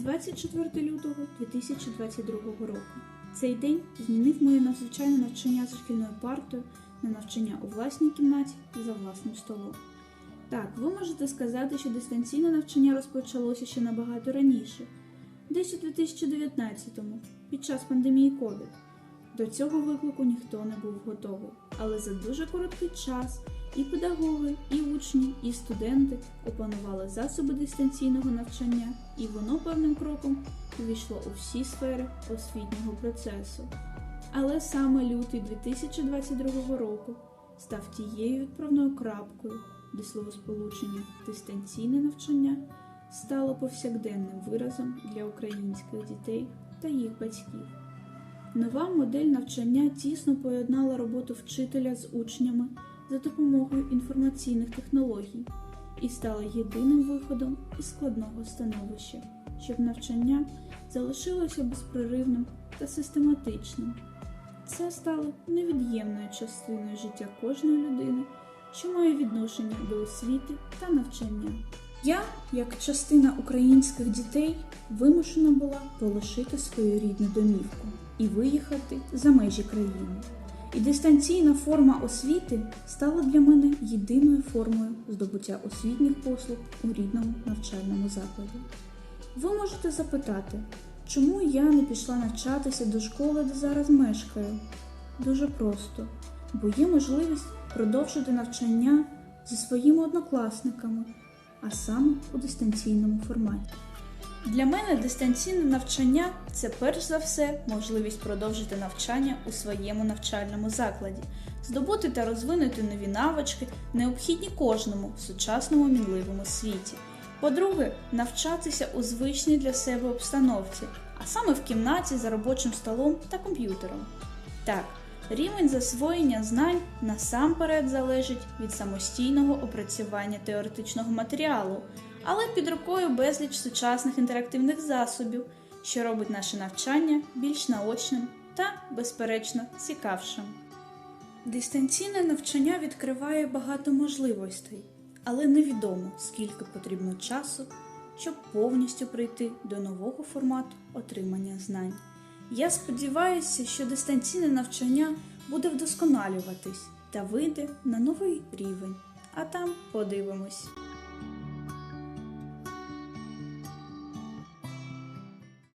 24 лютого 2022 року. Цей день змінив моє надзвичайне навчання за шкільною партою на навчання у власній кімнаті за власним столом. Так, ви можете сказати, що дистанційне навчання розпочалося ще набагато раніше, десь у 2019-му, під час пандемії COVID. До цього виклику ніхто не був готовий, але за дуже короткий час і педагоги, і учні, і студенти опанували засоби дистанційного навчання, і воно певним кроком увійшло у всі сфери освітнього процесу. Але саме лютий 2022 року став тією відправною крапкою, де словосполучення дистанційне навчання стало повсякденним виразом для українських дітей та їх батьків. Нова модель навчання тісно поєднала роботу вчителя з учнями за допомогою інформаційних технологій і стала єдиним виходом із складного становища, щоб навчання залишилося безперервним та систематичним. Це стало невід'ємною частиною життя кожної людини, що має відношення до освіти та навчання. Я, як частина українських дітей, вимушена була полишити свою рідну домівку і виїхати за межі країни. І дистанційна форма освіти стала для мене єдиною формою здобуття освітніх послуг у рідному навчальному закладі. Ви можете запитати, чому я не пішла навчатися до школи, де зараз мешкаю? Дуже просто, бо є можливість продовжити навчання зі своїми однокласниками, а саме у дистанційному форматі. Для мене дистанційне навчання це перш за все можливість продовжити навчання у своєму навчальному закладі, здобути та розвинути нові навички, необхідні кожному в сучасному мінливому світі. По-друге, навчатися у звичній для себе обстановці, а саме в кімнаті за робочим столом та комп'ютером. Так, рівень засвоєння знань насамперед залежить від самостійного опрацювання теоретичного матеріалу, але під рукою безліч сучасних інтерактивних засобів, що робить наше навчання більш наочним та, безперечно, цікавшим. Дистанційне навчання відкриває багато можливостей, але невідомо, скільки потрібно часу, щоб повністю прийти до нового формату отримання знань. Я сподіваюся, що дистанційне навчання буде вдосконалюватись та вийде на новий рівень, а там подивимось.